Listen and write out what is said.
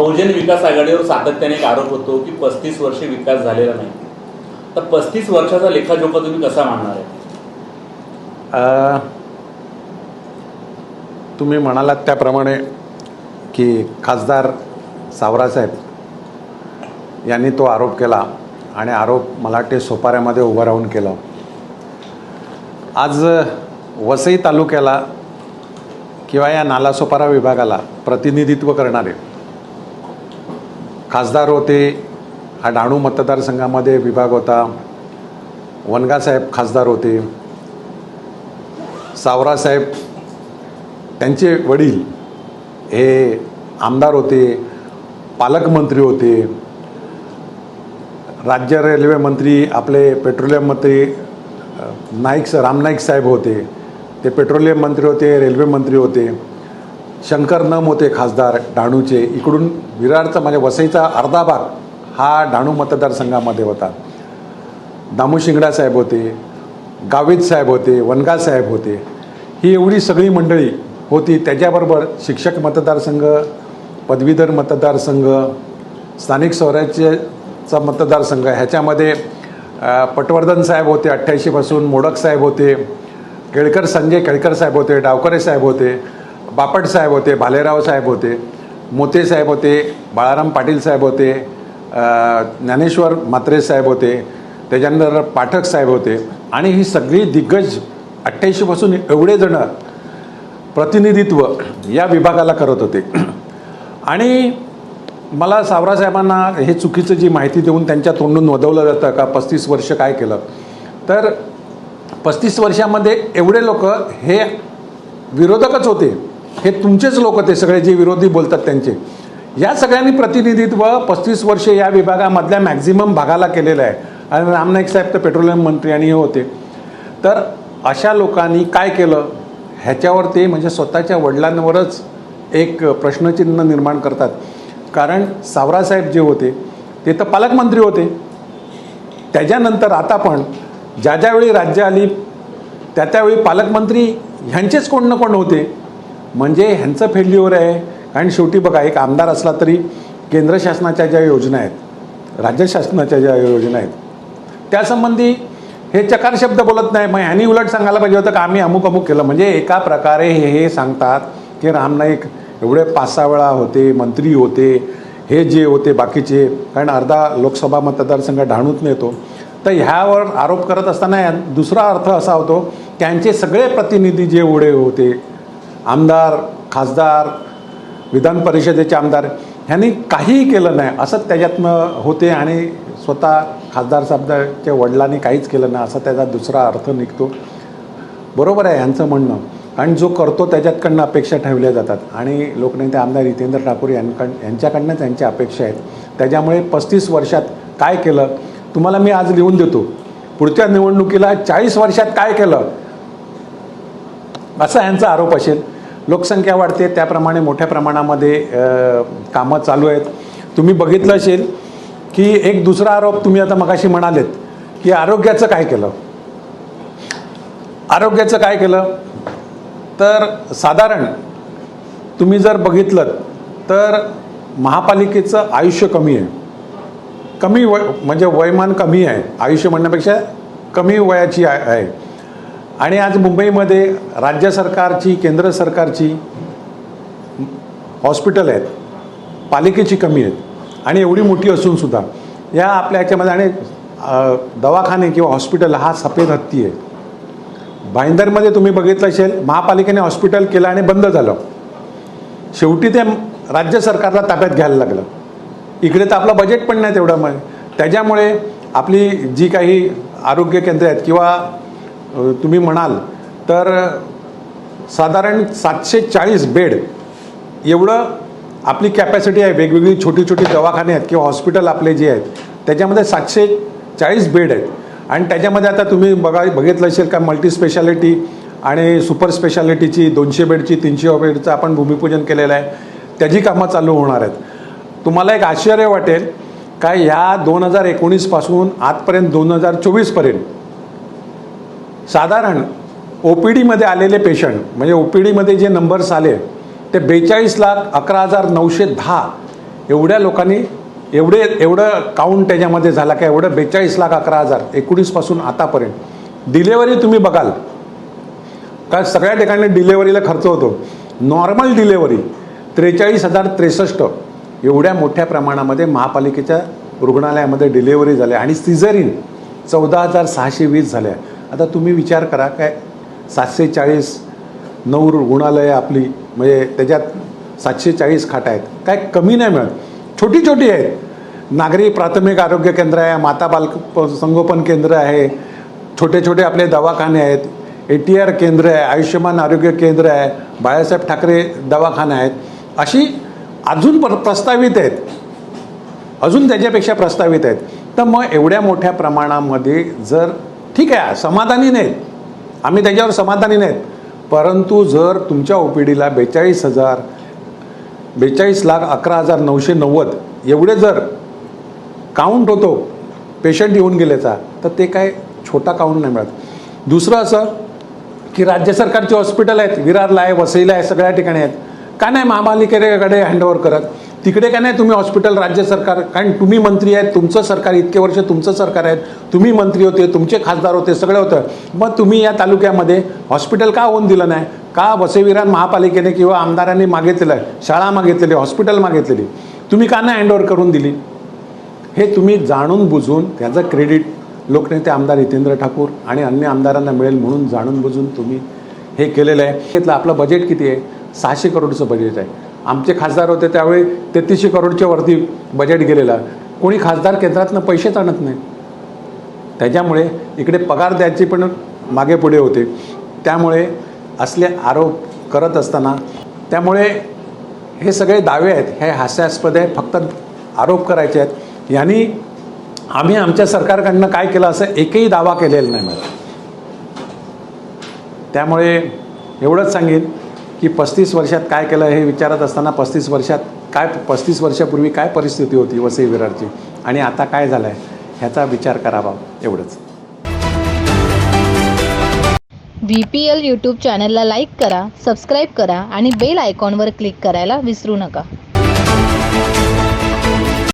बहुजन विकास आघाडीवर सातत्याने एक आरोप होतो की पस्तीस वर्षे विकास झालेला नाही. तर पस्तीस वर्षाचा लेखाजोखा तुम्ही कसा मांडणार आहे? तुम्ही म्हणालात त्याप्रमाणे की खासदार सावरासाहेब यांनी तो आरोप केला आणि आरोप मलाटे सोपाऱ्यामध्ये उभं राहून केला. आज वसई तालुक्याला किंवा या नालासोपारा विभागाला प्रतिनिधित्व करणारे खासदार होते हा डहाणू मतदारसंघामध्ये विभाग होता. वनगासाहेब खासदार होते. सावरासाहेब त्यांचे वडील हे आमदार होते पालकमंत्री होते. राज्य रेल्वे मंत्री आपले पेट्रोलियम मंत्री नाईक स- रामनाईक साहेब होते. ते पेट्रोलियम मंत्री होते रेल्वे मंत्री होते. शंकर नम होते खासदार डहाणूचे इकडून विरारचा म्हणजे वसईचा अर्धा भाग हा डहाणू मतदारसंघामध्ये होता. दामू शिंगडा साहेब होते गावित साहेब होते वनगा साहेब होते. ही एवढी सगळी मंडळी होती. त्याच्याबरोबर शिक्षक मतदारसंघ पदवीधर मतदारसंघ स्थानिक स्वराज्याचा मतदारसंघ. ह्याच्यामध्ये पटवर्धन साहेब होते अठ्ठ्याऐंशीपासून मोडक साहेब होते केळकर संजय केळकर साहेब होते डावकरे साहेब होते. बापट साहेब होते भालेराव साहेब होते मोते साहेब होते बाळाराम पाटील साहेब होते ज्ञानेश्वर म्हात्रे साहेब होते त्याच्यानंतर पाठक साहेब होते. आणि ही सगळी दिग्गज अठ्ठ्याऐंशीपासून एवढे जण प्रतिनिधित्व या विभागाला करत होते. आणि मला सावरासाहेबांना हे चुकीचं जी माहिती देऊन त्यांच्या तोंडून वदवलं जातं का पस्तीस वर्ष काय केलं? तर पस्तीस वर्षामध्ये एवढे लोक हे विरोधकच होते. हे तुमचेच लोक ते सगळे जे विरोधी बोलतात त्यांचे. या सगळ्यांनी प्रतिनिधित्व पस्तीस वर्षे या विभागामधल्या मॅक्झिमम भागाला केलेलं आहे. आणि रामनाईक साहेब तर पेट्रोलियम मंत्री आणि हे होते. तर अशा लोकांनी काय केलं? ह्याच्यावर ते म्हणजे स्वतःच्या वडिलांवरच एक प्रश्नचिन्ह निर्माण करतात. कारण सावरासाहेब जे होते ते तर पालकमंत्री होते. त्याच्यानंतर आता पण ज्या ज्यावेळी राज्य आली त्या त्यावेळी पालकमंत्री ह्यांचेच कोण ना कोण होते. म्हणजे ह्यांचं फेल्युअर आहे. कारण शेवटी बघा एक आमदार असला तरी केंद्र शासनाच्या ज्या योजना आहेत राज्य शासनाच्या ज्या योजना आहेत त्यासंबंधी हे चकार शब्द बोलत नाही. मग ह्यांनी उलट सांगायला पाहिजे होतं का आम्ही अमुक अमुक केलं. म्हणजे एका प्रकारे हे हे सांगतात की राम नाईक एवढे पाच सहा वेळा होते मंत्री होते हे जे होते बाकीचे कारण अर्धा लोकसभा मतदारसंघ ढाणूत नेतो. तर ह्यावर आरोप करत असताना दुसरा अर्थ असा होतो त्यांचे सगळे प्रतिनिधी जे एवढे होते आमदार खासदार विधान परिषदेचे आमदार ह्यांनी काहीही केलं नाही. असं त्याच्यातनं होते आणि स्वतः खासदार साहेबांच्या वडिलांनी काहीच केलं नाही. असा त्याचा दुसरा अर्थ निघतो. बरोबर आहे ह्यांचं म्हणणं. आणि जो करतो त्याच्यातकडनं अपेक्षा ठेवल्या जातात. आणि लोकनेते आमदार हितेंद्र ठाकूर यांकड यांच्याकडनं त्यांच्या अपेक्षा आहेत. त्याच्यामुळे पस्तीस वर्षात काय केलं? तुम्हाला मी आज लिहून देतो. पुढच्या निवडणुकीला चाळीस वर्षात काय केलं? असा यांचा आरोप असेल. लोकसंख्या वाढते त्याप्रमाणे मोठ्या प्रमाणामध्ये कामं चालू आहेत. तुम्ही बघितलं असेल की एक दुसरा आरोप तुम्ही आता मगाशी म्हणालेत की आरोग्याचं काय केलं? आरोग्याचं काय केलं? तर साधारण तुम्ही जर बघितलं तर महापालिकेचं आयुष्य कमी आहे. कमी वय म्हणजे वयमान कमी आहे. आयुष्य म्हणण्यापेक्षा कमी वयाची आहे. आणि आज मुंबईमध्ये राज्य सरकारची केंद्र सरकारची हॉस्पिटल आहेत पालिकेची कमी आहेत आणि एवढी मोठी असूनसुद्धा या आपल्या याच्यामध्ये आणि दवाखाने किंवा हॉस्पिटल हा सफेद हत्ती आहे. भाईंदरमध्ये तुम्ही बघितलं असेल महापालिकेने हॉस्पिटल केलं आणि बंद झालं. शेवटी ते राज्य सरकारला ताब्यात घ्यायला लागलं. इकडे तर आपलं बजेट पण नाही तेवढं मग त्याच्यामुळे आपली जी काही आरोग्य केंद्र आहेत किंवा तुम्ही म्हणाल तर साधारण सातशे चाळीस बेड एवढं आपली कॅपॅसिटी आहे. वेगवेगळी छोटी छोटी दवाखाने आहेत किंवा हॉस्पिटल आपले जे आहेत त्याच्यामध्ये सातशे चाळीस बेड आहेत. आणि त्याच्यामध्ये आता तुम्ही बघा बघितलं असेल का मल्टी स्पेशालिटी आणि सुपर स्पेशालिटीची दोनशे बेडची तीनशे बेडचं आपण भूमिपूजन केलेलं आहे. त्याची कामं चालू होणार आहेत. तुम्हाला एक आश्चर्य वाटेल का ह्या दोन हजार एकोणीसपासून आजपर्यंत दोन हजार चोवीसपर्यंत साधारण ओ पी डीमध्ये आलेले पेशंट म्हणजे ओ पी डीमध्ये जे नंबर्स आले ते बेचाळीस लाख अकरा हजार नऊशे दहा एवढ्या लोकांनी एवढे एवढं काउंट त्याच्यामध्ये झाला का? एवढं बेचाळीस लाख अकरा हजार एकोणीसपासून आतापर्यंत. डिलेवरी तुम्ही बघाल. का सगळ्या ठिकाणी डिलेवरीला खर्च होतो. नॉर्मल डिलेवरी त्रेचाळीस हजार त्रेसष्ट एवढ्या मोठ्या प्रमाणामध्ये महापालिकेच्या रुग्णालयामध्ये डिलेवरी झाल्या आणि सिझरिन चौदा हजार सहाशे वीस झाल्या. आता तुम्ही विचार करा काय सातशे चाळीस नऊ रुग्णालयं आपली म्हणजे त्याच्यात सातशे चाळीस खाटा आहेत. काय कमी नाही मिळत. छोटी छोटी आहेत. नागरी प्राथमिक आरोग्य केंद्र आहे माता बालक संगोपन केंद्र आहे छोटे छोटे आपले दवाखाने आहेत ए टी आर केंद्र आहे आयुष्यमान आरोग्य केंद्र आहे बाळासाहेब ठाकरे दवाखाना आहेत. अशी अजून प्र प्रस्तावित आहेत. अजून त्याच्यापेक्षा प्रस्तावित आहेत. तर मग एवढ्या मोठ्या प्रमाणामध्ये जर ठीक आहे समाधानी नाहीत. आम्ही त्याच्यावर समाधानी नाहीत. परंतु जर तुमच्या ओ पी डीला बेचाळीस हजार बेचाळीस लाख अकरा हजार नऊशे नव्वद एवढे जर काउंट होतो पेशंट येऊन गेल्याचा तर ते काय छोटा काउंट नाही मिळत. दुसरं असं की राज्य सरकारची हॉस्पिटल आहेत विरारला आहे वसईला आहे सगळ्या ठिकाणी आहेत. का नाही महापालिकेकडे हँडओव्हर करत? तिकडे का नाही तुम्ही हॉस्पिटल राज्य सरकार कारण तुम्ही मंत्री आहेत तुमचं सरकार इतके वर्ष तुमचं सरकार आहेत तुम्ही मंत्री होते तुमचे खासदार होते सगळं होतं. मग तुम्ही या तालुक्यामध्ये हॉस्पिटल का होऊन दिलं नाही? का वसई महापालिकेने किंवा आमदारांनी मागितलेलं आहे? शाळा मागितलेली हॉस्पिटल मागितलेली. तुम्ही का नाही हँडओव्हर करून दिली? हे तुम्ही जाणून बुजून त्याचं क्रेडिट लोकनेते आमदार हितेंद्र ठाकूर आणि अन्य आमदारांना मिळेल म्हणून जाणून बुजून तुम्ही हे केलेलं आहे. त्यातलं आपलं बजेट किती आहे? सहाशे करोडचं बजेट आहे. आमचे खासदार होते त्यावेळी तेहतीसशे करोडच्या वरती बजेट गेलेला. कोणी खासदार केंद्रातनं पैसेच आणत नाही. त्याच्यामुळे इकडे पगार द्यायची पण मागे पुढे होते. त्यामुळे असले आरोप करत असताना त्यामुळे हे सगळे दावे आहेत हे हास्यास्पद आहे फक्त आरोप करायचे आहेत. यांनी आम्ही आमच्या सरकारकडनं काय केलं असं एकही दावा केलेला नाही मला. त्यामुळे एवढंच सांगेन. की पस्तीस वर्षात काय केलं हे विचारत असताना पस्तीस वर्षात काय पस्तीस वर्षापूर्वी काय परिस्थिती होती वसई विरारची आणि आता काय झालं आहे ह्याचा विचार करावा एवढंच. व्ही पी एल यूट्यूब चॅनलला लाईक करा सबस्क्राईब करा आणि बेल आयकॉनवर क्लिक करायला विसरू नका.